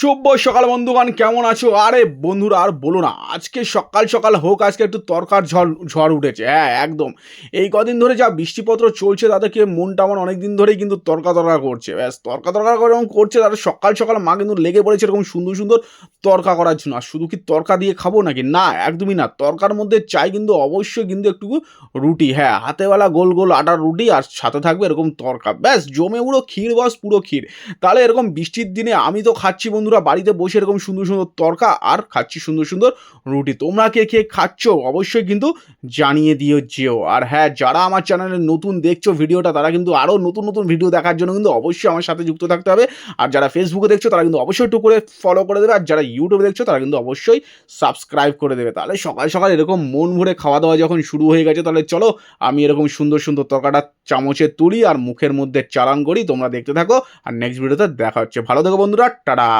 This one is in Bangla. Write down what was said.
শুভ সকাল বন্ধুগণ, কেমন আছো? আরে বন্ধুরা, আর বলো না, আজকে সকাল সকাল হোক, আজকে একটু তরকার ঝড় ঝড় উঠেছে হ্যাঁ একদম। এই কদিন ধরে যা বৃষ্টিপত্র চলছে তাদেরকে মনটা আমার অনেক দিন ধরেই কিন্তু তরকা তরকা করছে। ব্যাস, তরকা তরকা করে এরকম করছে তারা সকাল সকাল মা কিন্তু লেগে পড়েছে এরকম সুন্দর সুন্দর তরকা করার জন্য। আর শুধু কি তরকা দিয়ে খাব নাকি? না, একদমই না। তরকার মধ্যে চাই কিন্তু অবশ্যই কিন্তু একটু রুটি হ্যাঁ হাতেওয়ালা গোল গোল আটার রুটি আর সাথে থাকবে এরকম তরকা। ব্যাস, জমে পুরো ক্ষীর বস, পুরো ক্ষীর। তাহলে এরকম বৃষ্টির দিনে আমি তো খাচ্ছি বন্ধুরা বাড়িতে বসে এরকম সুন্দর সুন্দর তরকা আর খাচ্ছি সুন্দর সুন্দর রুটি। তোমরা কে কে খাচ্ছ অবশ্যই কিন্তু জানিয়ে দিও যেও। আর হ্যাঁ যারা আমার চ্যানেলে নতুন দেখছ ভিডিওটা, তারা কিন্তু আরও নতুন নতুন ভিডিও দেখার জন্য কিন্তু অবশ্যই আমার সাথে যুক্ত থাকতে হবে। আর যারা ফেসবুকে দেখছ, তারা কিন্তু অবশ্যই একটু করে ফলো করে দেবে। আর যারা ইউটিউবে দেখছ, তারা কিন্তু অবশ্যই সাবস্ক্রাইব করে দেবে। তাহলে সকাল সকাল এরকম মন ভরে খাওয়া দাওয়া যখন শুরু হয়ে গেছে, তাহলে চলো আমি এরকম সুন্দর সুন্দর তরকাটা চামচে তুলি আর মুখের মধ্যে চালান করি। তোমরা দেখতে থাকো। আর নেক্সট ভিডিওতে দেখা হচ্ছে। ভালো থেকো বন্ধুরা, টাটা।